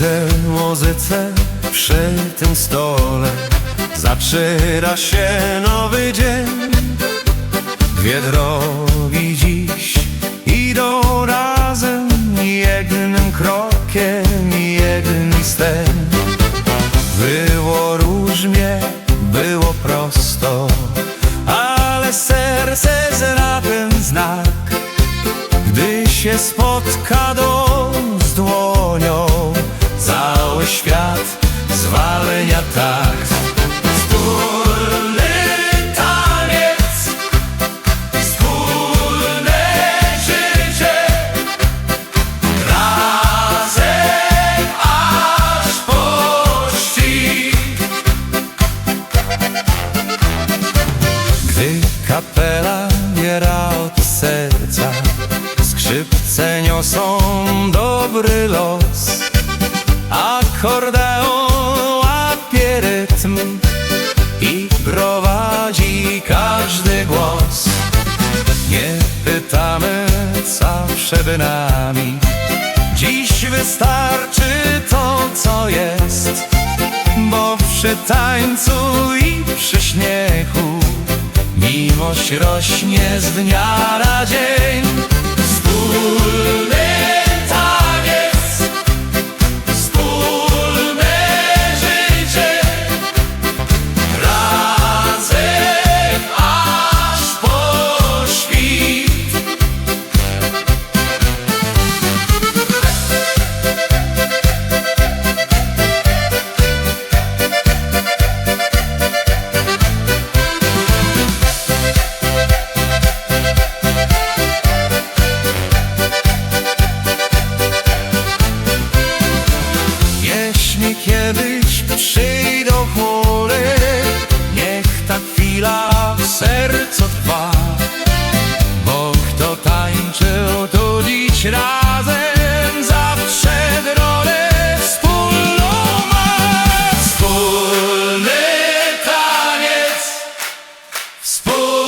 serce przy tym stole. Zaczyna się nowy dzień. Dwie drogi dziś idą razem Jednym krokiem, jednym stem Było różnie, było prosto Ale serce zna ten znak. Gdy się spotka dłoń kapela biera od serca. Skrzypce niosą dobry los. Akordeon łapie rytm I prowadzi każdy głos. Nie pytamy co przed nami. Dziś wystarczy to co jest Bo przy tańcu Miłość rośnie z dnia na dzień. Wspólny kiedyś przyjdą chmury Niech ta chwila w sercu trwa. Bo kto tańczył tu dziś razem Zawsze drogę wspólną ma. Wspólny taniec Wspólne